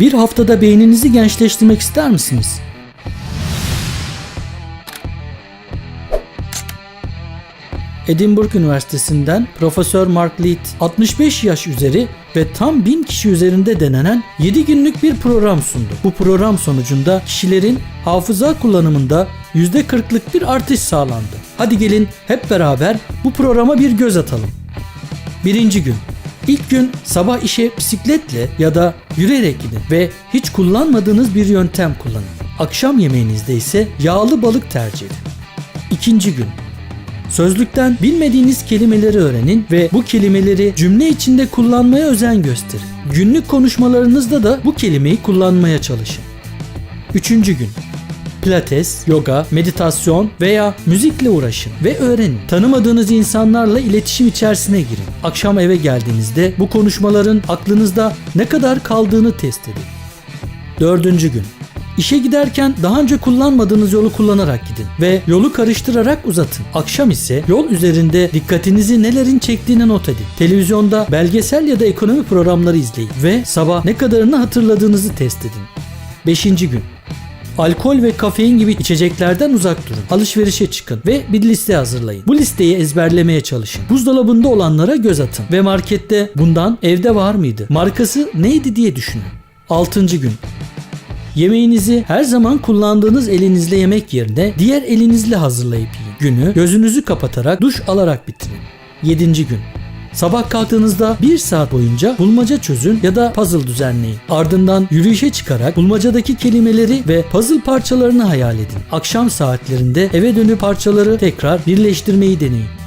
Bir haftada beyninizi gençleştirmek ister misiniz? Edinburgh Üniversitesi'nden Profesör Mark Leet 65 yaş üzeri ve tam 1000 kişi üzerinde denenen 7 günlük bir program sundu. Bu program sonucunda kişilerin hafıza kullanımında %40'lık bir artış sağlandı. Hadi gelin hep beraber bu programa bir göz atalım. Birinci gün. İlk gün sabah işe bisikletle ya da yürüyerek gidin ve hiç kullanmadığınız bir yöntem kullanın. Akşam yemeğinizde ise yağlı balık tercih edin. İkinci gün. Sözlükten bilmediğiniz kelimeleri öğrenin ve bu kelimeleri cümle içinde kullanmaya özen gösterin. Günlük konuşmalarınızda da bu kelimeyi kullanmaya çalışın. Üçüncü gün. Pilates, yoga, meditasyon veya müzikle uğraşın ve öğrenin. Tanımadığınız insanlarla iletişim içerisine girin. Akşam eve geldiğinizde bu konuşmaların aklınızda ne kadar kaldığını test edin. Dördüncü gün. İşe giderken daha önce kullanmadığınız yolu kullanarak gidin ve yolu karıştırarak uzatın. Akşam ise yol üzerinde dikkatinizi nelerin çektiğine not edin. Televizyonda belgesel ya da ekonomi programları izleyin ve sabah ne kadarını hatırladığınızı test edin. Beşinci gün. Alkol ve kafein gibi içeceklerden uzak durun. Alışverişe çıkın ve bir liste hazırlayın. Bu listeyi ezberlemeye çalışın. Buzdolabında olanlara göz atın ve markette bundan evde var mıydı? Markası neydi diye düşünün. Altıncı gün. Yemeğinizi her zaman kullandığınız elinizle yemek yerine diğer elinizle hazırlayıp yiyin. Günü gözünüzü kapatarak duş alarak bitirin. 7. gün. Sabah kalktığınızda 1 saat boyunca bulmaca çözün ya da puzzle düzenleyin. Ardından yürüyüşe çıkarak bulmacadaki kelimeleri ve puzzle parçalarını hayal edin. Akşam saatlerinde eve dönüp parçaları tekrar birleştirmeyi deneyin.